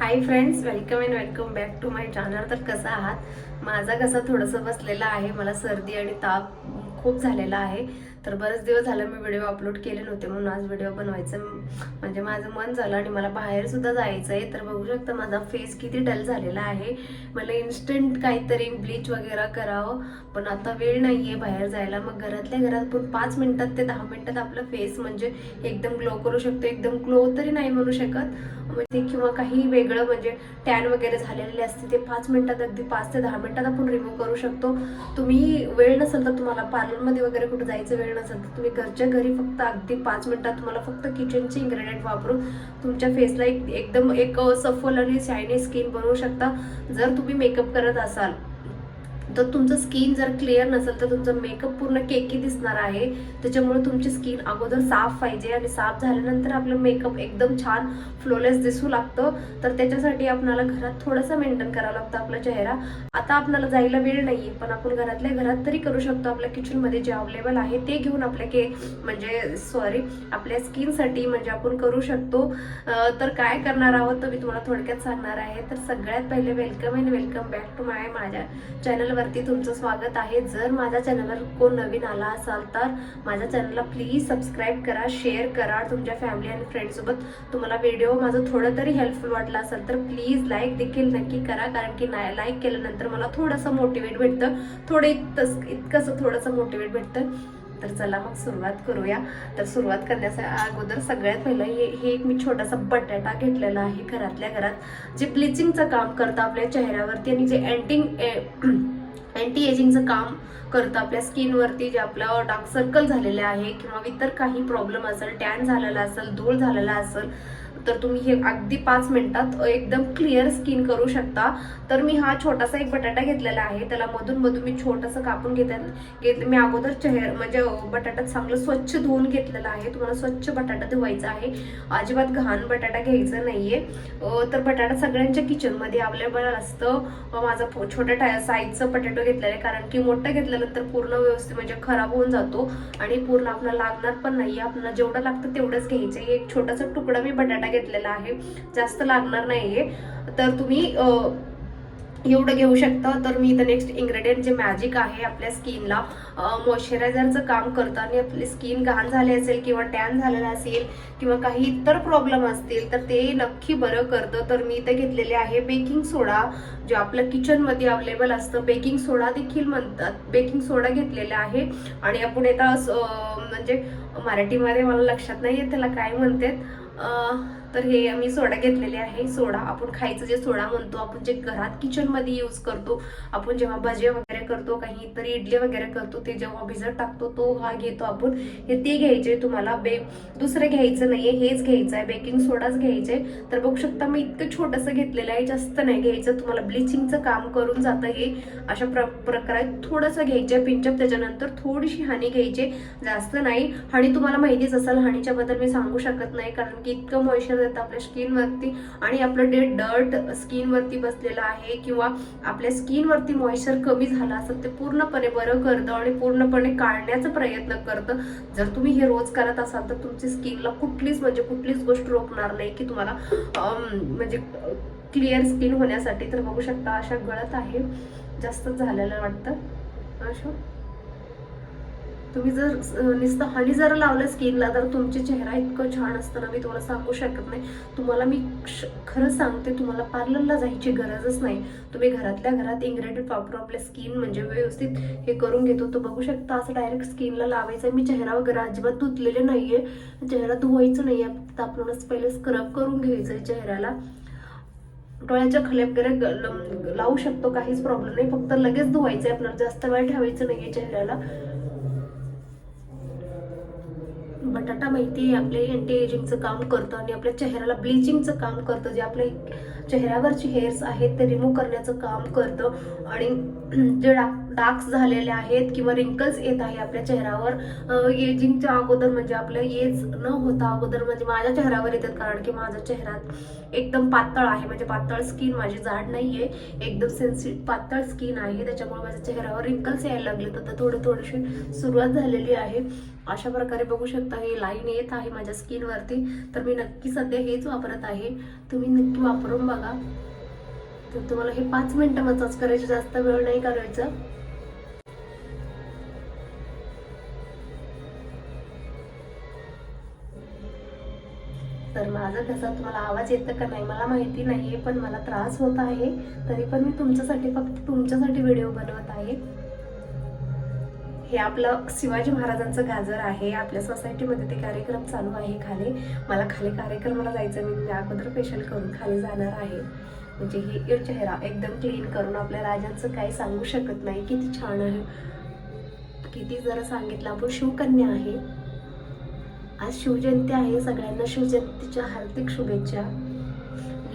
Hi friends welcome and welcome back to my channel तर कसं आहात? माझा कसा थोडंसं बसलेला आहे. मला सर्दी आणि ताप खूप झालेला आहे. तर बरेच दिवस झालं मी व्हिडिओ अपलोड केले नव्हते. म्हणून आज व्हिडिओ बनवायचं म्हणजे माझं मन झालं आणि मला बाहेर सुद्धा जायचं आहे तर बघू शकता माझा फेस किती डल झालेला आहे. मला इन्स्टंट काहीतरी ब्लीच वगैरे करावं. पण आता वेळ नाही आहे बाहेर जायला. मग घरातल्या घरात पण पाच मिनिटात ते दहा मिनिटात आपलं फेस म्हणजे एकदम ग्लो करू शकतो. एकदम ग्लो तरी नाही म्हणू शकत. म्हणजे किंवा काही वेगळं म्हणजे टॅन वगैरे झालेले असते ते पाच मिनिटात अगदी पाच ते दहा मिनिटात आपण रिमूव्ह करू शकतो. तुम्ही वेळ नसेल तर तुम्हाला पार्लरमध्ये वगैरे कुठं जायचं वेळ नसेल तर तुम्ही घरच्या घरी फक्त अगदी पाच मिनिटात तुम्हाला फक्त किचनचे इन्ग्रेडियंट वापरून तुमच्या फेसला एक एकदम एक सफल आणि शायनी स्किन बनवू शकता. जर तुम्ही मेकअप करत असाल तर तुमचं स्किन जर क्लिअर नसेल तर तुमचं मेकअप पूर्ण केकी दिसणार आहे. त्याच्यामुळे तुमची स्किन अगोदर साफ पाहिजे आणि साफ झाल्यानंतर आपलं मेकअप एकदम छान फ्लोलेस दिसू लागतं. तर त्याच्यासाठी आपल्याला घरात थोडंसं मेंटेन करावं लागतं आपला चेहरा. आता आपल्याला जायला वेळ नाही पण आपण घरातल्या घरात तरी करू शकतो. आपल्या किचनमध्ये जे अवेलेबल आहे ते घेऊन आपल्या के म्हणजे सॉरी आपल्या स्किनसाठी म्हणजे आपण करू शकतो. तर काय करणार आहोत तर मी तुम्हाला थोडक्यात सांगणार आहे. तर सगळ्यात पहिले welcome and welcome back to my माझ्या चॅनलवर चॅनलवरती तुमचं स्वागत आहे. जर माझ्या चॅनलवर कोण नवीन आला असाल तर माझ्या चॅनलला प्लीज सबस्क्राईब करा शेअर करा. तुमच्या फॅमिली आणि फ्रेंडसोबत तुम्हाला व्हिडिओ माझं थोडं तरी हेल्पफुल वाटला असेल तर प्लीज लाईक देखील नक्की करा. कारण की नाही लाईक केल्यानंतर मला थोडंसं मोटिवेट भेटतं. थोडं इतकंच इतकंसं थोडंसं मोटिवेट भेटतं. तर चला मग सुरुवात करूया. तर सुरुवात करण्याच्या अगोदर सगळ्यात पहिलं हे हे एक मी छोटासा बटाटा घेतलेला आहे घरातल्या घरात. जे ब्लिचिंगचं काम करतं आपल्या चेहऱ्यावरती आणि जे अँटिंग अँटी एजिंगचं काम करतं. आपल्या स्किनवरती जे आपलं डार्क सर्कल झालेलं आहे किंवा इतर काही प्रॉब्लेम असेल टॅन झालेला असेल धूळ झालेला असेल तर तुम्ही हे अगदी पाच मिनिटात एकदम क्लिअर स्किन करू शकता. तर मी हा छोटासा एक बटाटा घेतलेला आहे. त्याला मधून मधून मी छोटंसं कापून घेत घेतलं मी अगोदर चेहर म्हणजे बटाटा चांगलं स्वच्छ धुवून घेतलेला आहे. तुम्हाला स्वच्छ बटाटा धुवायचा आहे. अजिबात घाण बटाटा घ्यायचा नाहीये. तर बटाटा सगळ्यांच्या किचनमध्ये अवेलेबल असतं. माझा छोट्या टाय साईजचं बटाटो घेतलेला आहे. कारण की मोठं घेतल्यानंतर पूर्ण व्यवस्थित म्हणजे खराब होऊन जातो. आणि पूर्ण आपल्याला लागणार पण नाही आपल्याला जेवढं लागतं तेवढंच घ्यायचं एक छोटासा तुकडा मी बटाटा घेतलेला आहे. जास्त लागणार नाहीये. तर तुम्ही एवढं घेऊ शकता. तर मी इथं नेक्स्ट इन्ग्रेडियंट जे मॅजिक आहे आपल्या स्किनला मॉइश्चरायझरचं काम करतं आणि आपली स्किन घाण झाली असेल किंवा टॅन झालेला असेल किंवा काही इतर प्रॉब्लेम असतील तर ते नक्की बरं करतं. तर मी इथं घेतलेले आहे बेकिंग सोडा जे आपलं किचनमध्ये अवेलेबल असतं बेकिंग सोडा देखील म्हणतात. बेकिंग सोडा घेतलेला आहे. आणि आपण येता म्हणजे मराठीमध्ये मला लक्षात नाही आहे त्याला काय म्हणतात. तर हे मी सोडा घेतलेले आहे. सोडा आपण खायचं जे सोडा म्हणतो आपण जे घरात किचनमध्ये यूज करतो आपण जेव्हा भजे वगैरे करतो काही इतर इडली वगैरे करतो ते जेव्हा भिजत टाकतो तो हा घेतो आपण. हे ते घ्यायचे तुम्हाला बे दुसरं घ्यायचं नाहीये हेच घ्यायचं आहे. बेकिंग सोडाच घ्यायचे. तर बघू शकता मी इतकं छोटंसं घेतलेलं आहे जास्त नाही घ्यायचं. तुम्हाला ब्लिचिंगचं काम करून जातं हे अशा प्र प्रकारे थोडंसं घ्यायचं पिंचअप त्याच्यानंतर थोडीशी हानी घ्यायची जास्त नाही. आणि तुम्हाला माहितीच असेल हानीच्या बद्दल मी सांगू शकत नाही कारण की इतकं मॉइश्चर येतं आपल्या स्किनवरती आणि आपलं डे डर्ट स्किनवरती बसलेलं आहे किंवा आपल्या स्किनवरती मॉइश्चर कमी झालं असेल ते पूर्णपणे बरं करतं आणि पूर्णपणे काढण्याचा प्रयत्न करतं. जर तुम्ही हे रोज करत असाल तर तुमची स्किनला कुठलीच म्हणजे कुठलीच गोष्ट रोखणार नाही की तुम्हाला म्हणजे क्लिअर स्किन होण्यासाठी. तर बघू शकता अशा गळत आहे. जास्त झालेलं वाटतं. अशा. तुम्ही जर नुसतं हनी जर लावलं स्किनला तर तुमचे चेहरा इतकं छान असतं ना मी तुम्हाला सांगू शकत नाही. तुम्हाला मी खरं सांगते तुम्हाला पार्लरला जायची गरजच नाही. तुम्ही घरातल्या घरात इन्ग्रेडियंट वापरून आपल्या स्किन म्हणजे व्यवस्थित हे करून घेतो. तो बघू शकता असं डायरेक्ट स्किनला लावायचं मी चेहरा वगैरे अजिबात धुतलेले नाहीये. चेहरा धुवायचं नाहीये. फक्त आपणच पहिले स्क्रब करून घ्यायचं आहे चेहऱ्याला. डोळ्याच्या खाली वगैरे ग- लावू शकतो काहीच प्रॉब्लेम नाही. फक्त लगेच धुवायचं आहे आपल्याला जास्त वेळ ठेवायचं नाहीये चेहऱ्याला. बटाटा माहिती आहे आपले अँटी एजिंगचं काम करतं आणि आपल्या चेहऱ्याला ब्लिचिंगचं काम करतं. जे आपले चेहऱ्यावरची हेअर्स आहेत ते रिमूव्ह करण्याचं काम करतं. आणि जे डार्क डार्क्स झालेले आहेत किंवा रिंकल्स येत आहे आपल्या चेहऱ्यावर एजिंगच्या अगोदर म्हणजे आपलं एज न होता अगोदर म्हणजे माझ्या चेहऱ्यावर येतात. कारण की माझा चेहरा एकदम पातळ आहे. म्हणजे पातळ स्किन माझी जाड आहे एकदम सेन्सि पातळ स्किन आहे. त्याच्यामुळे माझ्या चेहऱ्यावर रिंकल्स यायला लागले तर थोडे थोडीशी सुरुवात झालेली आहे. अशा प्रकारे बघू शकता हे लाईन येत आहे माझ्या स्किनवरती तर मी नक्की सध्या हेच वापरत आहे. तुम्ही नक्की वापरून बघा. तर तुम्हाला हे पाच मिनिटं मसाज करायची जास्त वेळ नाही करायचं तर माझा कसा तुम्हाला आवाज येतं का नाही मला माहिती नाहीये पण मला त्रास होत आहे. तरी पण मी तुमच्यासाठी फक्त तुमच्यासाठी व्हिडिओ बनवत आहे. हे आपलं शिवाजी महाराजांचं गाजर आहे. आपल्या सोसायटीमध्ये ते कार्यक्रम चालू आहे खाली. मला खाली कार्यक्रमाला जायचं मी म्हणजे अगोदर फेशल करून खाली जाणार आहे. म्हणजे हे चेहरा एकदम क्लीन करून आपल्या राजांचं काही सांगू शकत नाही. किती छान आहे. किती जरा सांगितलं आपण शिवकन्या आहे. आज शिवजयंती आहे. सगळ्यांना शिवजयंतीच्या हार्दिक शुभेच्छा.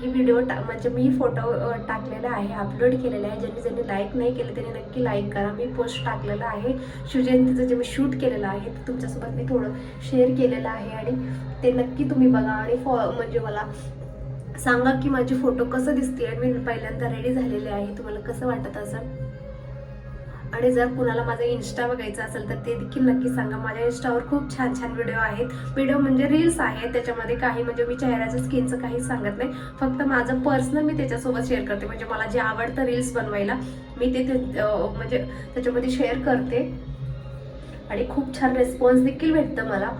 ही व्हिडिओ टा म्हणजे मी फोटो टाकलेला आहे अपलोड केलेला आहे. ज्यांनी ज्यांनी लाईक नाही केले त्यांनी नक्की लाईक करा. मी पोस्ट टाकलेला आहे. शिवजयंतीचं जे मी शूट केलेलं आहे ते तुमच्यासोबत मी थोडं शेअर केलेलं आहे. आणि ते नक्की तुम्ही बघा आणि फॉ म्हणजे मला सांगा की माझे फोटो कसं दिसते आणि मी पहिल्यांदा रेडी झालेले आहे. तुम्हाला कसं वाटत असं आणि जर कुणाला माझा इन्स्टा बघायचा असेल तर ते देखील नक्की सांगा. माझ्या इन्स्टावर खूप छान छान व्हिडिओ आहेत. व्हिडिओ म्हणजे रील्स आहेत. त्याच्यामध्ये काही म्हणजे मी चेहऱ्याचं स्किनचं काही सांगत नाही. फक्त माझं पर्सनल मी त्याच्यासोबत शेअर करते. म्हणजे मला जे आवडतं रील्स बनवायला मी ते ते, म्हणजे त्याच्यामध्ये शेअर करते. आणि खूप छान रेस्पॉन्स देखील भेटतं मला.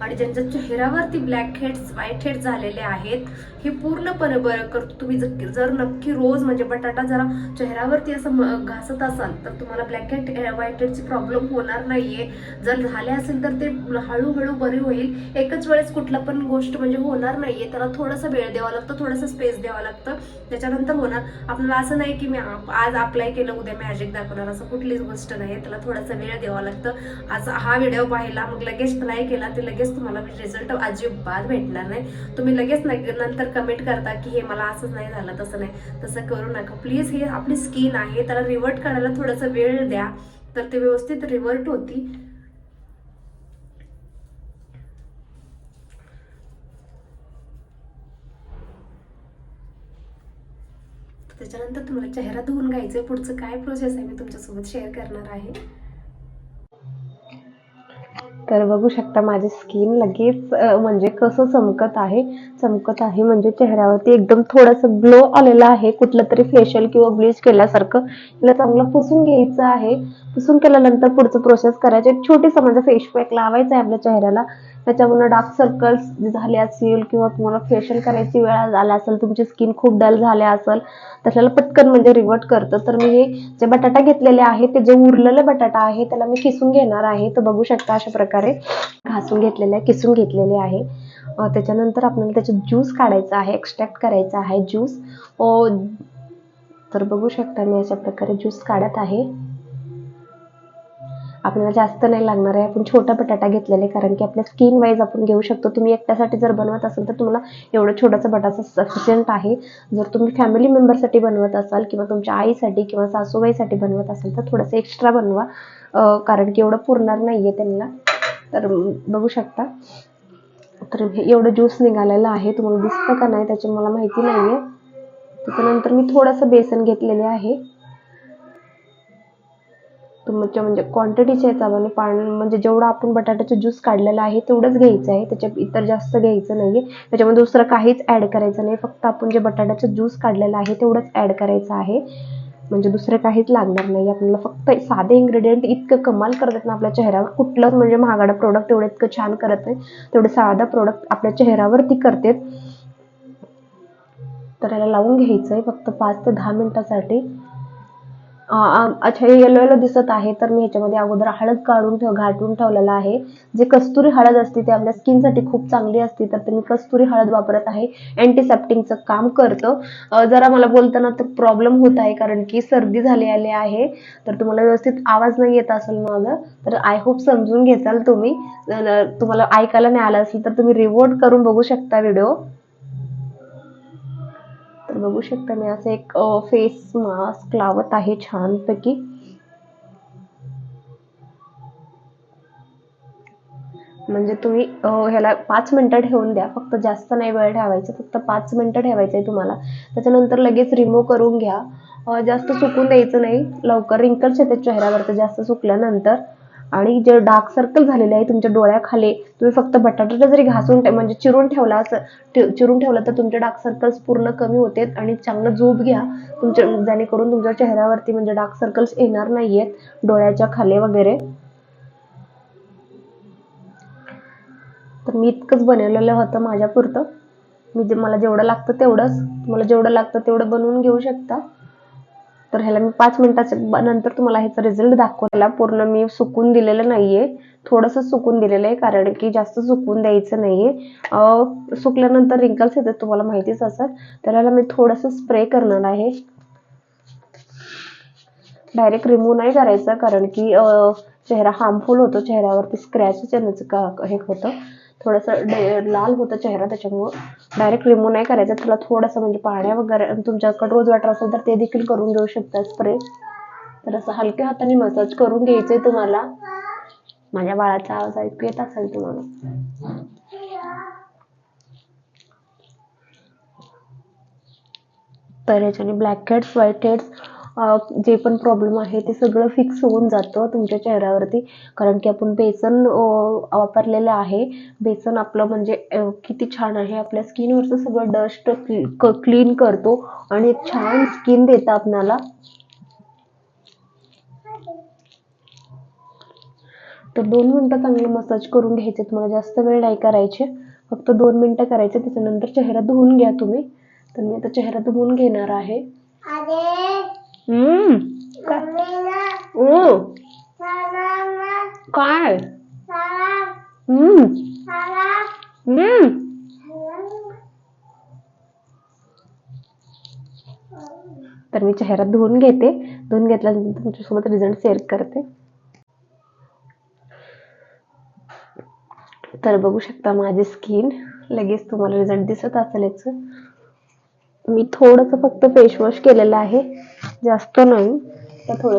आणि ज्यांच्या चेहऱ्यावरती ब्लॅक हेड्स व्हाईट हेड्स झालेले आहेत हे पूर्णपणे बरं करतो. तुम्ही जर नक्की रोज म्हणजे बटाटा जरा चेहऱ्यावरती असं घासत असाल तर तुम्हाला ब्लॅक हेड व्हाईट हेडची प्रॉब्लेम होणार नाहीये. जर झाले असेल तर ते हळूहळू बरी होईल. एकच वेळेस कुठला पण गोष्ट म्हणजे होणार नाहीये. त्याला थोडासा वेळ द्यावा लागतो थोडंसं स्पेस द्यावा लागतं. त्याच्यानंतर होणार. आपल्याला असं नाही की मी आज अप्लाय केलं उद्या मॅजिक दाखवणार. असं कुठलीच गोष्ट नाही त्याला थोडासा वेळ द्यावा लागतं. आज हा व्हिडिओ पाहिला मग लगेच ट्राय केला ते लगेच तुम्हाला रिझल्ट अजिबात भेटणार नाही. तुम्ही लगेच नंतर कमेंट करता की हे मला असंच नाही झालं तसं नाही. तसं करू नका. प्लीज हे आपली स्किन आहे त्याला रिवर्ट करायला थोडासा वेळ द्या. तर ते व्यवस्थित रिवर्ट होती. त्याच्यानंतर तुम्हाला चेहरा धुवून घ्यायचं पुढचं काय प्रोसेस आहे मी तुमच्यासोबत शेअर करणार आहे. तर बघू शकता माझी स्किन लगेच म्हणजे कसं चमकत आहे. चमकत आहे म्हणजे चेहऱ्यावरती एकदम थोडासा ग्लो आलेला आहे. कुठलं तरी फेशियल किंवा ब्लीच केल्यासारखं. तिला चांगलं पुसून घ्यायचं आहे. पुसून केल्यानंतर पुढचं प्रोसेस करायचं एक छोटीसा म्हणजे फेस पॅक लावायचा आहे आपल्या चेहऱ्याला. त्याच्यामुळे डार्क सर्कल्स झाले असतील किंवा तुम्हाला फेशियल करायची वेळ झाला असेल तुमची स्किन खूप डल झाल्या असेल तर त्याला पटकन म्हणजे रिवर्ट करतं. तर मी हे जे बटाटा घेतलेले आहे ते जे उरलेलं बटाटा आहे त्याला मी किसून घेणार आहे. तर बघू शकता अशा प्रकारे घासून घेतलेले आहे किसून घेतलेले आहे. त्याच्यानंतर आपल्याला त्याचं ज्यूस काढायचा आहे एक्स्ट्रॅक्ट करायचा आहे ज्यूस तर बघू शकता मी अशा प्रकारे ज्यूस काढत आहे. आपल्याला जास्त नाही लागणार आहे. आपण छोटा बटाटा घेतलेला आहे कारण की आपल्या स्किन वाईज आपण घेऊ शकतो. तुम्ही एकट्यासाठी जर बनवत असाल तर तुम्हाला एवढं छोटासा बटाटा सफिशियंट आहे. जर तुम्ही फॅमिली मेंबरसाठी बनवत असाल किंवा तुमच्या आईसाठी किंवा सासूबाईसाठी बनवत असाल तर थोडंसं एक्स्ट्रा बनवा. कारण की एवढं पुरणार नाही आहे त्यांना. तर बघू शकता. तर हे एवढं ज्यूस निघालेलं आहे. तुम्हाला दिसतं का नाही त्याची मला माहिती नाही आहे त्याच्यानंतर मी थोडंसं बेसन घेतलेले आहे. तुमच्या म्हणजे क्वांटिटीच्या हिशोबाने पाणी म्हणजे जेवढं आपण बटाट्याचं ज्यूस काढलेलं आहे तेवढंच घ्यायचं आहे. त्याच्या इतर जास्त घ्यायचं नाही आहे त्याच्यामध्ये दुसरं काहीच ॲड करायचं नाही. फक्त आपण जे बटाट्याचं ज्यूस काढलेलं आहे तेवढंच ॲड करायचं आहे. म्हणजे दुसरं काहीच लागणार नाही. आपल्याला फक्त साधे इन्ग्रेडियंट इतकं कमाल करतात ना आपल्या चेहऱ्यावर. कुठलंच म्हणजे महागडं प्रोडक्ट एवढं इतकं छान करत नाही. तेवढं साधा प्रोडक्ट आपल्या चेहऱ्यावरती करते तर याला लावून घ्यायचं आहे फक्त पाच ते दहा मिनिटासाठी. अच्छा हे येलो येलो दिसत आहे तर मी ह्याच्यामध्ये अगोदर हळद काढून ठेव घाटून ठेवलेलं आहे. जे कस्तुरी हळद असते ते आपल्या स्किनसाठी खूप चांगली असते तर मी कस्तुरी हळद वापरत आहे. अँटीसेप्टिंगचं काम करतं. जरा मला बोलताना तर प्रॉब्लेम होत आहे कारण की सर्दी झाली आली आहे. तर तुम्हाला व्यवस्थित आवाज नाही येत असेल माझा तर आय होप समजून घेताल तुम्ही. तुम्हाला ऐकायला नाही आलं असेल तर तुम्ही रिवोट करून बघू शकता व्हिडिओ बघू शकता मी असं एक फेस मास्क लावत आहे छानपैकी. म्हणजे तुम्ही ह्याला पाच मिनटं ठेवून द्या. फक्त जास्त नाही वेळ ठेवायचा फक्त पाच मिनटं ठेवायचं आहे तुम्हाला. त्याच्यानंतर लगेच रिमूव्ह करून घ्या. जास्त सुकून द्यायचं नाही. लवकर रिंकल्स येतात चेहऱ्यावरती जास्त सुकल्यानंतर. आणि जे डार्क सर्कल झालेले आहे तुमच्या डोळ्याखाली तुम्ही फक्त बटाटा जरी घासून म्हणजे चिरून ठेवला असं चिरून ठेवलं तर तुमचे डार्क सर्कल्स पूर्ण कमी होते आणि चांगलं झोप घ्या. तुमच्या जेणेकरून तुमच्या चेहऱ्यावरती म्हणजे डार्क सर्कल्स येणार नाहीयेत डोळ्याच्या खाली वगैरे. तर मी इतकंच बनवलेलं होतं माझ्यापुरतं. मी जे मला जेवढं लागतं तेवढंच तुम्हाला जेवढं लागतं तेवढं बनवून घेऊ शकता. तर ह्याला मी पाच मिनिटाच्या नंतर तुम्हाला ह्याचा रिझल्ट दाखवला. पूर्ण मी सुकून दिलेलं नाहीये. थोडंसं सुकून दिलेलं आहे कारण की जास्त सुकून द्यायचं नाहीये. सुकल्यानंतर रिंकल्स येतात तुम्हाला माहितीच असेल. तर ह्याला मी थोडंसं स्प्रे करणार आहे. डायरेक्ट रिमूव्ह नाही करायचं कारण की चेहरा हार्मफुल होतो. चेहऱ्यावरती स्क्रॅचेस येण्याचं का हे होतं. थोडंसं लाल होतं चेहरा त्याच्यामुळं. डायरेक्ट रिमूव्ह नाही करायचं. त्याला थोडंसं म्हणजे पाण्या वगैरे तुमच्याकडे रोज वॉटर असेल तर ते देखील करून घेऊ शकता स्प्रे तर असं हलक्या हाताने मसाज करून घ्यायचंय तुम्हाला. माझ्या बाळाचा आवाज ऐकू येत असेल तुम्हाला. तर याच्याने ब्लॅक हेड्स व्हाईट हेड्स जे पण प्रॉब्लेम आहे ते सगळं फिक्स होऊन जातं तुमच्या चेहऱ्यावरती. कारण की आपण बेसन वापरलेलं आहे. बेसन आपलं म्हणजे किती छान आहे. आपल्या स्किनवरचं सगळं डस्ट क्लीन करतो आणि एक छान स्किन देतं आपणाला. तर दोन मिनटं चांगलं मसाज करून घ्यायचे. तुम्हाला जास्त वेळ नाही करायचे. फक्त दोन मिनटं करायचे. त्याच्यानंतर चेहरा धुवून घ्या तुम्ही. तर मी आता चेहरा धुवून घेणार आहे. काय? तर मी चेहरा धुवून घेते. धुवून घेतल्यानंतर तुमच्यासोबत रिझल्ट शेअर करते. तर बघू शकता माझी स्किन लगेच तुम्हाला रिझल्ट दिसत असेल याचं मी थोडस फक्त फेसवॉश केलेलं आहे. जास्त नाही. तर थोडं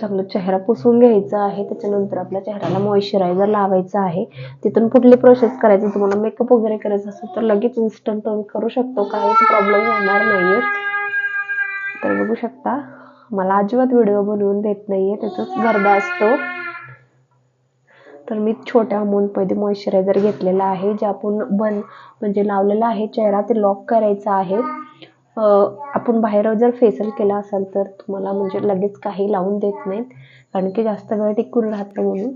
चांगलं चेहरा पुसून घ्यायचा आहे. त्याच्यानंतर आपल्या चेहऱ्याला मॉइश्चरायझर लावायचं आहे. तिथून कुठली प्रोसेस करायची. तुम्हाला मेकअप वगैरे करायचं असेल तर लगेच इन्स्टंट तुम्ही करू शकतो. काहीच प्रॉब्लेम होणार नाहीये. तर बघू शकता. मला अजिबात व्हिडिओ बनवून देत नाहीये. त्याचाच गर्दा असतो. तर मी छोट्या अमाऊंटमध्ये मॉइश्चरायझर घेतलेला आहे जे आपण बन म्हणजे लावलेला आहे चेहरा ते लॉक करायचा आहे. आपण बाहेर जर फेसल केला असेल तर तुम्हाला म्हणजे लगेच काही लावून देत नाहीत कारण की जास्त वेळ टिकून राहतं म्हणून.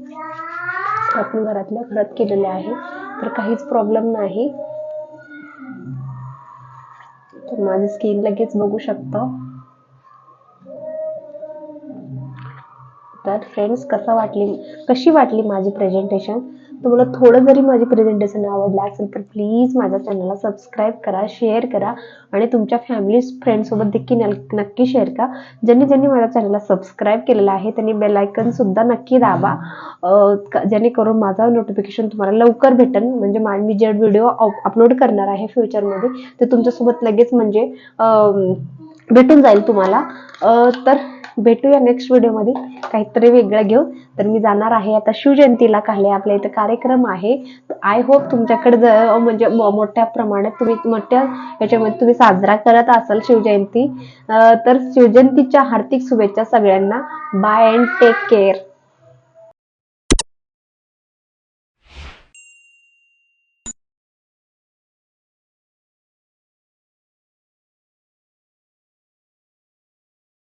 आपण घरातल्या घरात केलेले आहे तर काहीच प्रॉब्लेम नाही. तर माझी स्किन लगेच बघू शकता. तर फ्रेंड्स कसा वाटली कशी वाटली माझी प्रेझेंटेशन तुम्हाला थोडं जरी माझी प्रेझेंटेशन आवडलं असेल तर प्लीज माझ्या चॅनलला सबस्क्राईब करा शेअर करा आणि तुमच्या फॅमिली फ्रेंडसोबत देखील नक्की शेअर करा. ज्यांनी ज्यांनी माझ्या चॅनलला सबस्क्राईब केलेलं आहे त्यांनी बेलायकनसुद्धा सुद्धा नक्की दाबा. जेणेकरून माझा नोटिफिकेशन तुम्हाला लवकर भेटेल म्हणजे मा- मी जे व्हिडिओ अपलोड करणार आहे फ्युचरमध्ये ते तुमच्यासोबत लगेच म्हणजे भेटून जाईल तुम्हाला. तर भेटूया नेक्स्ट व्हिडिओमध्ये काहीतरी वेगळं घेऊ. तर मी जाणार आहे आता शिवजयंतीला काले आपल्या इथं कार्यक्रम आहे. आय होप तुमच्याकडे जर म्हणजे मोठ्या प्रमाणात तुम्ही मोठ्या याच्यामध्ये तुम्ही साजरा करत असाल शिवजयंती. तर शिवजयंतीच्या हार्दिक शुभेच्छा सगळ्यांना. Bye and take care